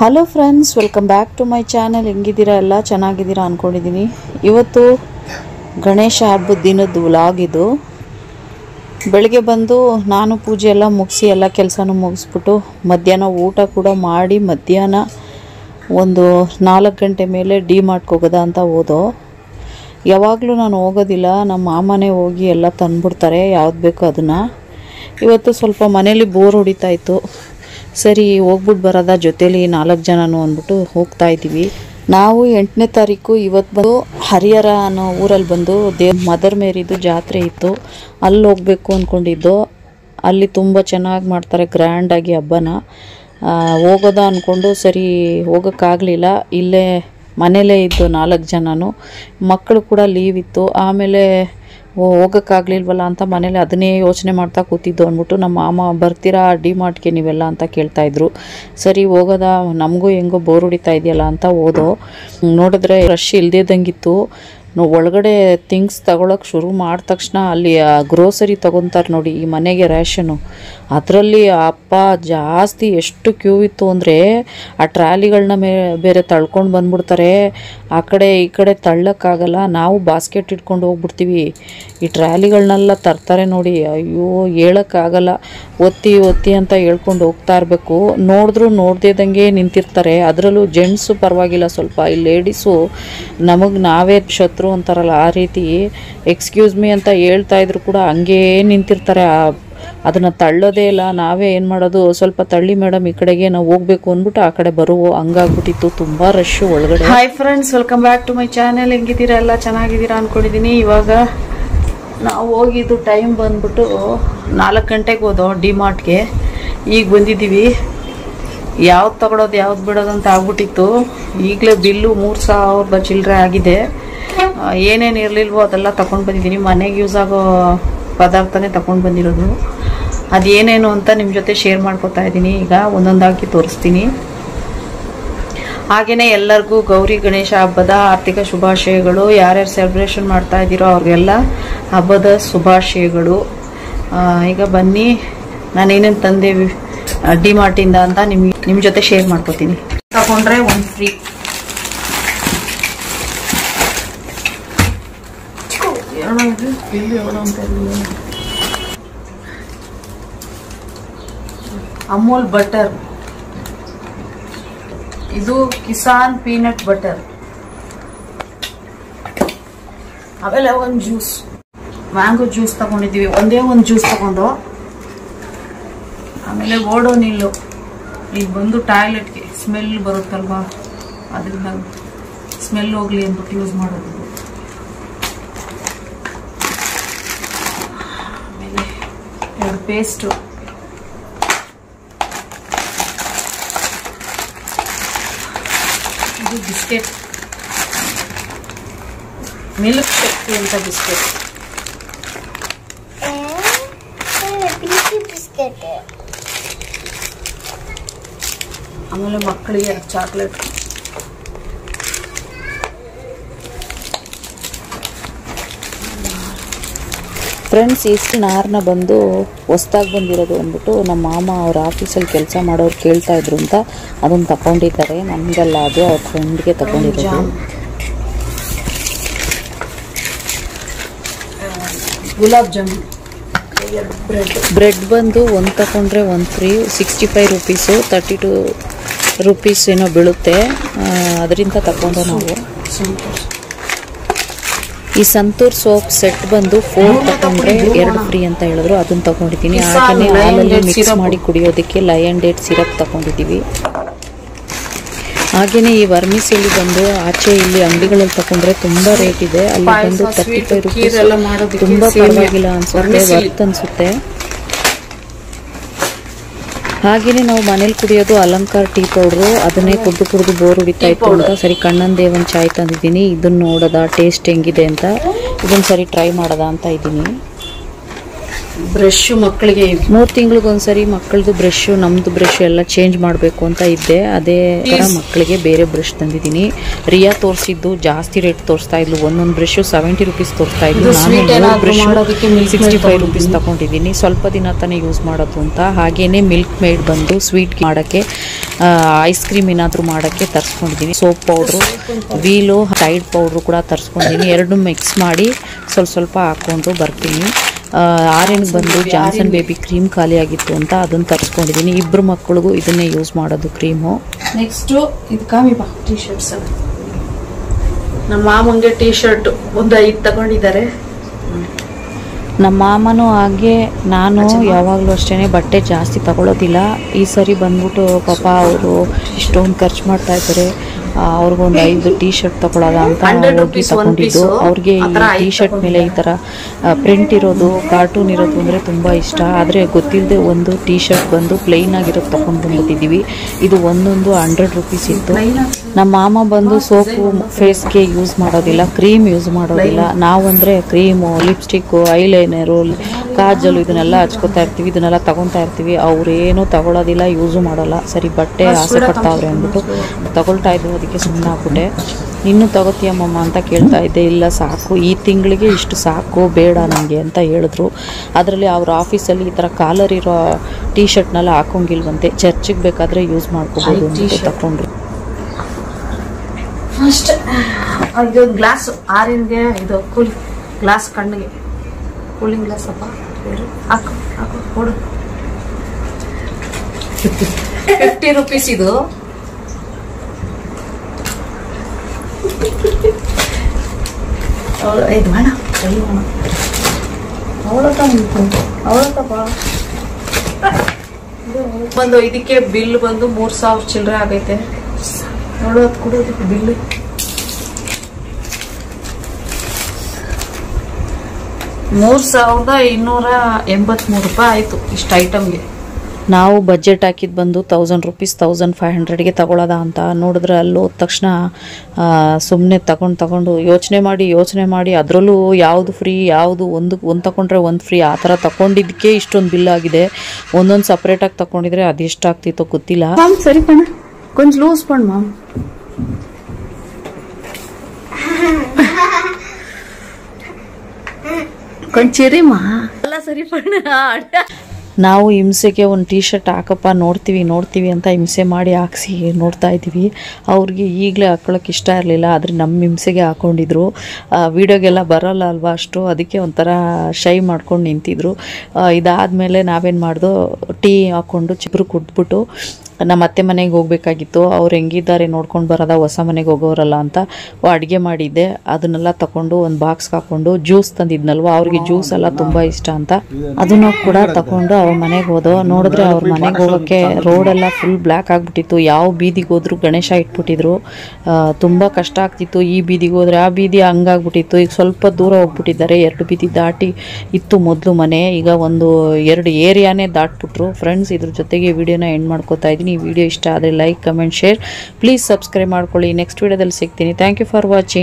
Hello friends welcome back to my channel ಹೆಂಗಿದ್ದೀರಾ ಎಲ್ಲ? ಚೆನ್ನಾಗಿದ್ದೀರಾ ಅಂದ್ಕೊಂಡಿದ್ದೀನಿ ಇವತ್ತು ಗಣೇಶ ಹಬ್ಬದ ದಿನದ ವ್ಲಾಗ್ ಇದು. ಬೆಳಗ್ಗೆ ಬಂದು ನಾನು ಪೂಜೆ ಎಲ್ಲ ಮುಗಿಸಿ ಎಲ್ಲ ಕೆಲಸನೂ ಮುಗಿಸ್ಬಿಟ್ಟು ಮಧ್ಯಾಹ್ನ ಊಟ ಕೂಡ ಮಾಡಿ ಮಧ್ಯಾಹ್ನ ಒಂದು ನಾಲ್ಕು ಗಂಟೆ ಮೇಲೆ ಡಿ ಮಾಡ್ಕೋಗದ ಅಂತ ಹೋದೋ. ಯಾವಾಗಲೂ ನಾನು ಹೋಗೋದಿಲ್ಲ, ನಮ್ಮ ಮಾಮನೇ ಹೋಗಿ ಎಲ್ಲ ತಂದುಬಿಡ್ತಾರೆ, ಯಾವ್ದು ಬೇಕೋ ಅದನ್ನು. ಇವತ್ತು ಸ್ವಲ್ಪ ಮನೇಲಿ ಬೋರ್ ಹೊಡಿತಾ ಇತ್ತು. ಸರಿ ಹೋಗ್ಬಿಟ್ಟು ಬರೋದ ಜೊತೇಲಿ ನಾಲ್ಕು ಜನನು ಅಂದ್ಬಿಟ್ಟು ಹೋಗ್ತಾ ಇದ್ದೀವಿ. ನಾವು ಎಂಟನೇ ತಾರೀಕು ಇವತ್ತು ಬಂದು ಹರಿಹರ ಅನ್ನೋ ಊರಲ್ಲಿ ಬಂದು ದೇವ್ ಮದರ್ ಮೇರಿದು ಜಾತ್ರೆ ಇತ್ತು. ಅಲ್ಲಿ ಹೋಗಬೇಕು ಅಂದ್ಕೊಂಡಿದ್ದು ಅಲ್ಲಿ ತುಂಬ ಚೆನ್ನಾಗಿ ಮಾಡ್ತಾರೆ ಗ್ರ್ಯಾಂಡಾಗಿ ಹಬ್ಬನ. ಹೋಗೋದ ಅಂದ್ಕೊಂಡು ಸರಿ ಹೋಗೋಕ್ಕಾಗಲಿಲ್ಲ ಇಲ್ಲೇ ಮನೇಲೇ ಇದ್ದು ನಾಲ್ಕು ಜನನೂ. ಮಕ್ಕಳು ಕೂಡ ಲೀವ್ ಇತ್ತು. ಆಮೇಲೆ ಹೋಗೋಕ್ಕಾಗ್ಲಿಲ್ವಲ್ಲ ಅಂತ ಮನೇಲಿ ಅದನ್ನೇ ಯೋಚನೆ ಮಾಡ್ತಾ ಕೂತಿದ್ದು ಅಂದ್ಬಿಟ್ಟು ನಮ್ಮ ಮಾಮ, ಬರ್ತೀರಾ ಡಿ ಮಾರ್ಟ್ಗೆ ನೀವೆಲ್ಲ ಅಂತ ಕೇಳ್ತಾ ಇದ್ರು. ಸರಿ, ಹೋಗೋದ? ನಮಗೂ ಹೆಂಗೋ ಬೋರ್ ಹೊಡಿತಾ ಇದೆಯಲ್ಲ ಅಂತ ಹೋದೋ. ನೋಡಿದ್ರೆ ರಶ್ ಇಲ್ದೇದಂಗಿತ್ತು ನಾವು ಒಳಗಡೆ ಥಿಂಗ್ಸ್ ತಗೊಳಕ್ಕೆ ಶುರು ಮಾಡಿದ ತಕ್ಷಣ ಅಲ್ಲಿ ಗ್ರೋಸರಿ ತಗೊತಾರೆ ನೋಡಿ, ಈ ಮನೆಗೆ ರ್ಯಾಷನು ಅದರಲ್ಲಿ ಅಪ್ಪ ಜಾಸ್ತಿ ಎಷ್ಟು ಕ್ಯೂ ಇತ್ತು ಅಂದರೆ ಆ ಟ್ರಾಲಿಗಳನ್ನ ಮೇ, ಬೇರೆ ತಳ್ಕೊಂಡು ಬಂದ್ಬಿಡ್ತಾರೆ. ಆ ಕಡೆ, ಈ ಕಡೆ ತಳ್ಳೋಕ್ಕಾಗಲ್ಲ, ನಾವು ಬಾಸ್ಕೆಟ್ ಇಟ್ಕೊಂಡು ಹೋಗ್ಬಿಡ್ತೀವಿ. ಈ ಟ್ರಾಲಿಗಳನ್ನೆಲ್ಲ ತರ್ತಾರೆ ನೋಡಿ, ಅಯ್ಯೋ, ಹೇಳೋಕ್ಕಾಗಲ್ಲ. ಒತ್ತಿ ಒತ್ತಿ ಅಂತ ಹೇಳ್ಕೊಂಡು ಹೋಗ್ತಾ ಇರಬೇಕು. ನೋಡಿದ್ರು ನೋಡ್ದೇದಂಗೆ ನಿಂತಿರ್ತಾರೆ. ಅದರಲ್ಲೂ ಜೆಂಟ್ಸು ಪರವಾಗಿಲ್ಲ ಸ್ವಲ್ಪ. ಈ ಲೇಡೀಸು ನಮಗೆ ನಾವೇ ಶತ್ರು ಅಂತಾರಲ್ಲ, ಆ ರೀತಿ ಎಕ್ಸ್ಕ್ಯೂಸ್ ಮೀ ಅಂತ ಹೇಳ್ತಾ ಇದ್ರು ಕೂಡ ಹಂಗೇ ನಿಂತಿರ್ತಾರೆ. ಆ, ಅದನ್ನು ತಳ್ಳೋದೇ ಇಲ್ಲ, ನಾವೇ ಏನು ಮಾಡೋದು? ಸ್ವಲ್ಪ ತಳ್ಳಿ ಮೇಡಮ್, ಈ ಕಡೆಗೆ ನಾವು ಹೋಗ್ಬೇಕು ಅಂದ್ಬಿಟ್ಟು ಆ ಕಡೆ ಬರುವ, ಹಂಗಾಗ್ಬಿಟ್ಟಿತ್ತು. ತುಂಬ ರಶ್ ಒಳಗಡೆ. Hi friends welcome back to my channel ಹೆಂಗಿದ್ದೀರಾ? ಎಲ್ಲ ಚೆನ್ನಾಗಿದ್ದೀರಾ ಅಂದ್ಕೊಂಡಿದ್ದೀನಿ ಇವಾಗ ನಾವು ಹೋಗಿದ್ದು ಟೈಮ್ ಬಂದ್ಬಿಟ್ಟು ನಾಲ್ಕು ಗಂಟೆಗೆ ಹೋದೋ ಡಿ ಮಾರ್ಟ್ಗೆ. ಈಗ ಬಂದಿದ್ದೀವಿ. ಯಾವ್ದು ತಗೊಳೋದು, ಯಾವ್ದು ಬಿಡೋದು ಅಂತ ಆಗ್ಬಿಟ್ಟಿತ್ತು. ಈಗಲೇ ಬಿಲ್ಲು ಮೂರು ಸಾವಿರದ ಚಿಲ್ಲರೆ ಆಗಿದೆ. ಏನೇನು ಇರಲಿಲ್ವೋ ಅದೆಲ್ಲ ತಗೊಂಡು ಬಂದಿದ್ದೀನಿ. ಮನೆಗೆ ಯೂಸ್ ಆಗೋ ಪದಾರ್ಥನೇ ತಗೊಂಡು ಬಂದಿರೋದು. ಅದೇನೇನು ಅಂತ ನಿಮ್ಮ ಜೊತೆ ಶೇರ್ ಮಾಡ್ಕೊತಾ ಇದ್ದೀನಿ. ಈಗ ಒಂದೊಂದಾಗಿ ತೋರಿಸ್ತೀನಿ. ಹಾಗೆಯೇ ಎಲ್ಲರಿಗೂ ಗೌರಿ, ಗಣೇಶ ಹಬ್ಬದ ಆರ್ಥಿಕ ಶುಭಾಶಯಗಳು. ಯಾರ್ಯಾರು ಸೆಲೆಬ್ರೇಷನ್ ಮಾಡ್ತಾ ಇದ್ದೀರೋ ಅವ್ರಿಗೆಲ್ಲ ಹಬ್ಬದ ಶುಭಾಶಯಗಳು. ಈಗ ಬನ್ನಿ. ನಾನೇನೇನು ತಂದೆ ಡಿ ಮಾರ್ಟಿಂದ ಅಂತ ನಿಮ್ಗೆ ನಿಮ್ಮ ಜೊತೆ ಶೇರ್ ಮಾಡ್ಕೋತೀನಿ. ತಗೊಂಡ್ರೆ ಒಂದು ಫ್ರೀ ಅಮೂಲ್ ಬಟರ್. ಇದು ಕಿಸಾನ್ ಪೀನಟ್ ಬಟರ್. ಅವೆಲ್ಲ ಒಂದು ಜ್ಯೂಸ್. ಮ್ಯಾಂಗೋ ಜ್ಯೂಸ್ ತಗೊಂಡಿದ್ದೀವಿ. ಒಂದೇ ಒಂದು ಜ್ಯೂಸ್ ತಗೊಂಡು. ಆಮೇಲೆ ಓಡೋ ನಿಲ್ಲು. ಈಗ ಬಂದು ಟಾಯ್ಲೆಟ್ಗೆ ಸ್ಮೆಲ್ ಬರುತ್ತಲ್ವಾ? ಅದರಿಂದ ಸ್ಮೆಲ್ ಹೋಗ್ಲಿ ಅಂದ್ಬಿಟ್ಟು ಯೂಸ್ ಮಾಡೋದು ಇದು. ಆಮೇಲೆ ಎರಡು ಪೇಸ್ಟು ಇದು ಬಿಸ್ಕೆಟ್ ಮಿಲ್ಕ್ ಶಕ್ತಿ ಅಂತ ಬಿಸ್ಕೆಟ್ ಬಿಸಿ ಬಿಸ್ಕೆಟ್ ಆಮೇಲೆ ಮಕ್ಕಳಿಗೆ ಚಾಕ್ಲೇಟ್ ಫ್ರೆಂಡ್ಸ್ ಇಷ್ಟು ನಾರನ್ನ ಬಂದು ಹೊಸ್ದಾಗಿ ಬಂದಿರೋದು ಅಂದ್ಬಿಟ್ಟು ನಮ್ಮ ಮಾಮ ಅವ್ರ ಆಫೀಸಲ್ಲಿ ಕೆಲಸ ಮಾಡೋರು ಕೇಳ್ತಾ ಇದ್ರು ಅಂತ ಅದನ್ನು ತಗೊಂಡಿದ್ದಾರೆ ನಮಗಲ್ಲ ಅದು ಅವ್ರ ಫ್ರೆಂಡ್ಗೆ ತಗೊಂಡಿರೋದು ಗುಲಾಬ್ ಜಾಮೂನ್. ಬ್ರೆಡ್ ಬಂದು ಒಂದು ತಗೊಂಡ್ರೆ ಒಂದು free sixty five rupees thirty two rupees ಏನೋ ಬೀಳುತ್ತೆ. ಅದರಿಂದ ತಗೊಂಡು ನಾವು. ಈ ಸಂತೂರ್ ಸೋಪ್ ಸೆಟ್ ಬಂದು ಫೋರ್ ತಗೊಂಡ್ರೆ ಎರಡು ಫ್ರೀ ಅಂತ ಹೇಳಿದ್ರು. ಅದನ್ನ ತಗೊಂಡಿದ್ದೀನಿ. ಹಾಗೆಯೇ ಹಾಲಲ್ಲಿ ಮಿಕ್ಸ್ ಮಾಡಿ ಕುಡಿಯೋದಕ್ಕೆ ಲಯನ್ ಡೇಟ್ ಸಿರಪ್ ತಗೊಂಡಿದ್ದೀವಿ. ಹಾಗೆಯೇ ಈ ವರ್ಮಿಸಲ್ಲಿ ಬಂದು ಆಚೆ ಇಲ್ಲಿ ಅಂಗಡಿಗಳಲ್ಲಿ ತಗೊಂಡ್ರೆ ತುಂಬಾ ರೇಟ್ ಇದೆ. ಅಲ್ಲಿ ಬಂದು ತರ್ಟಿ ಫೈವ್ ರುಪೀಸ್ ತುಂಬಾ ಪರವಾಗಿಲ್ಲ ಅನ್ಸುತ್ತೆ ವರ್ತ್ ಅನ್ಸುತ್ತೆ. ಹಾಗೆಯೇ ನಾವು ಮನೇಲಿ ಕುಡಿಯೋದು ಅಲಂಕಾರ ಟೀ ಪೌಡ್ರು ಅದನ್ನೇ ಕುಡಿದು ಕುಡಿದು ಬೋರ್ ಹೊಡಿತಾ ಇತ್ತು ಅಂತ ಸರಿ ಕಣ್ಣನ್ ದೇವನ್ ಚಾಯ್ ತಂದಿದ್ದೀನಿ ಇದನ್ನ ನೋಡೋದ ಟೇಸ್ಟ್ ಹೆಂಗಿದೆ ಅಂತ ಇದನ್ನ ಸರಿ ಟ್ರೈ ಮಾಡೋದ ಅಂತ ಇದ್ದೀನಿ. ಬ್ರಷ್ ಮಕ್ಕಳಿಗೆ ಮೂರು ತಿಂಗಳಿಗೊಂದ್ಸರಿ ಮಕ್ಕಳದು ಬ್ರಷ್ ನಮ್ದು ಬ್ರಷ್ ಎಲ್ಲ ಚೇಂಜ್ ಮಾಡಬೇಕು ಅಂತ ಇದ್ದೆ. ಅದೇ ಥರ ಮಕ್ಕಳಿಗೆ ಬೇರೆ ಬ್ರಷ್ ತಂದಿದ್ದೀನಿ. ರಿಯಾ ತೋರಿಸಿದ್ದು ಜಾಸ್ತಿ ರೇಟ್ ತೋರಿಸ್ತಾ ಇದ್ಲು. ಒಂದೊಂದು ಬ್ರಷ್ ಸೆವೆಂಟಿ ರುಪೀಸ್ ತೋರಿಸ್ತಾ ಇದ್ಲು. ನಾನು ಬ್ರಷ್ ಸಿಕ್ಸ್ಟಿ ಫೈವ್ ರುಪೀಸ್ ತಗೊಂಡಿದ್ದೀನಿ. ಸ್ವಲ್ಪ ದಿನ ತಾನೇ ಯೂಸ್ ಮಾಡೋದು ಅಂತ. ಹಾಗೇನೆ ಮಿಲ್ಕ್ ಮೇಡ್ ಬಂದು ಸ್ವೀಟ್ ಮಾಡೋಕ್ಕೆ ಐಸ್ ಕ್ರೀಮ್ ಏನಾದರೂ ಮಾಡೋಕ್ಕೆ ತರಿಸ್ಕೊಂಡಿದ್ದೀನಿ. Soap powder wheel Tide powder ಕೂಡ ತರಿಸ್ಕೊಂಡಿದ್ದೀನಿ. ಎರಡು ಮಿಕ್ಸ್ ಮಾಡಿ ಸ್ವಲ್ಪ ಸ್ವಲ್ಪ ಹಾಕ್ಕೊಂಡು ಬರ್ತೀನಿ. ಆರ್ಯನ್ ಬಂದು ಜಾನ್ಸನ್ ಬೇಬಿ ಕ್ರೀಮ್ ಖಾಲಿ ಆಗಿತ್ತು ಅಂತ ಅದನ್ನು ತರಿಸ್ಕೊಂಡಿದ್ದೀನಿ ಇಬ್ಬರು ಮಕ್ಕಳಿಗೂ ಇದನ್ನೇ ಯೂಸ್ ಮಾಡೋದು ಕ್ರೀಮು. ನೆಕ್ಸ್ಟು ಇದು ಕಾಮಿ ಬಾ ಟೀ ಶರ್ಟ್ಸ್ ನಮ್ಮ ಮಾಮಂಗೆ ಟೀ ಶರ್ಟ್ ಒಂದು ಐದು ತಗೊಂಡಿದ್ದಾರೆ. ನಮ್ಮ ಮಾಮನೂ ಹಾಗೆ ನಾನು ಯಾವಾಗಲೂ ಅಷ್ಟೇ ಬಟ್ಟೆ ಜಾಸ್ತಿ ತಗೊಳ್ಳೋದಿಲ್ಲ ಈ ಸರಿ ಬಂದ್ಬಿಟ್ಟು ಪಾಪ ಅವರು ಇಷ್ಟೊಂದು ಖರ್ಚು ಮಾಡ್ತಾ ಇದ್ದಾರೆ. ಅವ್ರಿಗೊಂದು ಐದು ಟೀ ಶರ್ಟ್ ತಗೊಳ್ಳೋದ ಅಂತ 100 ಹೋಗಿ ತಗೊಂಡಿದ್ದು. ಅವ್ರಿಗೆ ಈ ಟೀ ಶರ್ಟ್ ಮೇಲೆ ಈ ಥರ ಪ್ರಿಂಟ್ ಇರೋದು ಕಾರ್ಟೂನ್ ಇರೋದು ಅಂದರೆ ತುಂಬ ಇಷ್ಟ. ಆದರೆ ಗೊತ್ತಿಲ್ಲದೆ ಒಂದು ಟೀ ಶರ್ಟ್ ಬಂದು ಪ್ಲೈನ್ ಆಗಿರೋದು ತಗೊಂಡು ಬಂದ್ಬಿಟ್ಟಿದ್ದೀವಿ. ಇದು ಒಂದೊಂದು ಹಂಡ್ರೆಡ್ ರುಪೀಸ್ ಇತ್ತು. ನಮ್ಮ ಮಾಮ ಬಂದು ಸೋಪು ಫೇಸ್ಗೆ ಯೂಸ್ ಮಾಡೋದಿಲ್ಲ ಕ್ರೀಮ್ ಯೂಸ್ ಮಾಡೋದಿಲ್ಲ. ನಾವಂದರೆ ಕ್ರೀಮು ಲಿಪ್ಸ್ಟಿಕ್ಕು ಐಲೈನರು ಕಾಜಲು ಇದನ್ನೆಲ್ಲ ಹಚ್ಕೋತಾ ಇರ್ತೀವಿ ಇದನ್ನೆಲ್ಲ ತಗೊತಾ ಇರ್ತೀವಿ. ಅವ್ರೇನು ತಗೊಳ್ಳೋದಿಲ್ಲ ಯೂಸು ಮಾಡೋಲ್ಲ. ಸರಿ ಬಟ್ಟೆ ಆಸೆ ಪಡ್ತಾವ್ರೆ ಅಂದ್ಬಿಟ್ಟು ತಗೊಳ್ತಾ ಇದ್ವು. ಅದಕ್ಕೆ ಸುಮ್ಮನೆ ಆಗ್ಬಿಟ್ಟೆ ಇನ್ನೂ ತಗೋತೀಯಮ್ಮಮ್ಮ ಅಂತ ಕೇಳ್ತಾ ಇದ್ದೆ. ಇಲ್ಲ ಸಾಕು. ಈ ತಿಂಗಳಿಗೆ ಇಷ್ಟು ಸಾಕು ಬೇಡ ನನಗೆ ಅಂತ ಹೇಳಿದ್ರು. ಅದರಲ್ಲಿ ಅವ್ರ ಆಫೀಸಲ್ಲಿ ಈ ಥರ ಕಾಲರ್ ಇರೋ ಟೀ ಶರ್ಟ್ನೆಲ್ಲ ಹಾಕೊಂಗಿಲ್ವಂತೆ ಚರ್ಚಿಗೆ ಬೇಕಾದರೆ ಯೂಸ್ ಮಾಡ್ಕೋಬೋದು ಅಂತ ತಗೊಂಡ್ರು. ಫಸ್ಟ್ ಇದು ಗ್ಲಾಸ್ ಆರಿನ್ಗೆ ಇದು ಕೂಲ್ ಗ್ಲಾಸ್ ಕಣ್ಣಿಗೆ. ಕೂಲಿಂಗ್ ಗ್ಲಾಸ್ ಅಪ್ಪ. ಹೇಳು. ಹಾಕು ಹಾಕು ಕೊಡು. ಫಿಫ್ಟಿ ರುಪೀಸ್ ಇದು. ಅವ್ಳು- ಇದು ಬೇಡ ಕೈ ಬೇಡ. ಅವಳತ್ತ ಬಂದು ಇದಕ್ಕೆ ಬಿಲ್ ಬಂದು ಮೂರ್ ಸಾವಿರ ಚಿಲ್ಲರೆ ಆಗೈತೆ. ನೋಡು ಅದು ಕೊಡೋದಕ್ಕೆ ಬಿಲ್. ಮೂರ್ ಸಾವಿರದ ಇನ್ನೂರ ಎಂಬತ್ಮೂರು ರೂಪಾಯಿ ಆಯ್ತು ಇಷ್ಟು ಐಟಮ್ಗೆ ನಾವು ಬಜೆಟ್ ಹಾಕಿದ್ದು ಬಂದು ತೌಸಂಡ್ ರುಪೀಸ್ ತೌಸಂಡ್ ಫೈವ್ ಹಂಡ್ರೆಡ್ಗೆ ತಗೊಳ್ಳೋದ ಅಂತ ನೋಡಿದ್ರೆ ಅಲ್ಲಿ ಹೋದ ತಕ್ಷಣ ಸುಮ್ಮನೆ ತಗೊಂಡು ತಗೊಂಡು ಯೋಚನೆ ಮಾಡಿ ಯೋಚನೆ ಮಾಡಿ ಅದರಲ್ಲೂ ಯಾವುದು ಫ್ರೀ ಯಾವುದು ಒಂದು ಒಂದು ತಗೊಂಡ್ರೆ ಒಂದು ಫ್ರೀ ಆ ಥರ ತಗೊಂಡಿದ್ದಕ್ಕೆ ಇಷ್ಟೊಂದು ಬಿಲ್ ಆಗಿದೆ. ಒಂದೊಂದು ಸಪ್ರೇಟಾಗಿ ತಗೊಂಡಿದ್ರೆ ಅದೆಷ್ಟಾಗ್ತಿತ್ತೋ ಗೊತ್ತಿಲ್ಲ. ಸರಿ ಕೊಂಚ ಲೂಸ್ ಪಣ ಮಾಮ್. ಕೊಂಚ ಮಾ. ಅಲ್ಲ ಸರಿ ಪಣ್ಣ ನಾವು ಹಿಂಸೆಗೆ ಒಂದು ಟೀ ಶರ್ಟ್ ಹಾಕಪ್ಪ, ನೋಡ್ತೀವಿ ನೋಡ್ತೀವಿ ಅಂತ ಹಿಂಸೆ ಮಾಡಿ ಹಾಕ್ಸಿ ನೋಡ್ತಾ ಇದ್ದೀವಿ. ಅವ್ರಿಗೆ ಈಗಲೇ ಹಾಕ್ಕೊಳ್ಳೋಕೆ ಇಷ್ಟ ಇರಲಿಲ್ಲ, ಆದರೆ ನಮ್ಮ ಹಿಂಸೆಗೆ ಹಾಕ್ಕೊಂಡಿದ್ರು ವೀಡಿಯೋಗೆಲ್ಲ ಬರೋಲ್ಲ ಅಲ್ವಾ ಅಷ್ಟು? ಅದಕ್ಕೆ ಒಂಥರ ಶೈ ಮಾಡ್ಕೊಂಡು ನಿಂತಿದ್ರು. ಇದಾದಮೇಲೆ ನಾವೇನು ಮಾಡಿದೋ, ಟೀ ಹಾಕ್ಕೊಂಡು ಚಿಬ್ರು ಕುಟ್ಬಿಟ್ಟು ನಮ್ಮ ಅತ್ತೆ ಮನೆಗೆ ಹೋಗಬೇಕಾಗಿತ್ತು. ಅವ್ರು ಹೆಂಗಿದ್ದಾರೆ ನೋಡ್ಕೊಂಡು ಬರೋದ, ಹೊಸ ಮನೆಗೆ ಹೋಗೋರಲ್ಲ ಅಂತ ಅಡುಗೆ ಮಾಡಿದ್ದೆ. ಅದನ್ನೆಲ್ಲ ತಗೊಂಡು ಒಂದು ಬಾಕ್ಸ್ಗೆ ಹಾಕೊಂಡು ಜ್ಯೂಸ್ ತಂದಿದ್ನಲ್ವ? ಅವ್ರಿಗೆ ಜ್ಯೂಸ್ ಎಲ್ಲ ತುಂಬ ಇಷ್ಟ ಅಂತ. ಅದನ್ನು ಕೂಡ ತಗೊಂಡು ಅವ್ರ ಮನೆಗೆ ಹೋದೋ, ನೋಡಿದ್ರೆ ಅವ್ರ ಮನೆಗೆ ಹೋಗೋಕ್ಕೆ ರೋಡೆಲ್ಲ ಫುಲ್ ಬ್ಲ್ಯಾಕ್ ಆಗಿಬಿಟ್ಟಿತ್ತು. ಯಾವ ಬೀದಿಗೆ ಹೋದ್ರು ಗಣೇಶ ಇಟ್ಬಿಟ್ಟಿದ್ರು. ತುಂಬ ಕಷ್ಟ ಆಗ್ತಿತ್ತು. ಈ ಬೀದಿಗೆ ಹೋದ್ರೆ ಆ ಬೀದಿ ಹಂಗಾಗ್ಬಿಟ್ಟಿತ್ತು. ಈಗ ಸ್ವಲ್ಪ ದೂರ ಹೋಗ್ಬಿಟ್ಟಿದ್ದಾರೆ. ಎರಡು ಬೀದಿ ದಾಟಿ ಇತ್ತು ಮೊದಲು ಮನೆ. ಈಗ ಒಂದು ಎರಡು ಏರಿಯಾನೇ ದಾಟ್ಬಿಟ್ರು. ಫ್ರೆಂಡ್ಸ್ ಇದ್ರ ಜೊತೆಗೆ ವಿಡಿಯೋನ ಎಂಡ್ ಮಾಡ್ಕೋತಾ ಇದ್ದೀನಿ ಈ ವಿಡಿಯೋ ಇಷ್ಟ ಆದರೆ like comment share please subscribe ಮಾಡ್ಕೊಳ್ಳಿ. ನೆಕ್ಸ್ಟ್ ವಿಡಿಯೋದಲ್ಲಿ ಸಿಗ್ತೀನಿ. Thank you for watching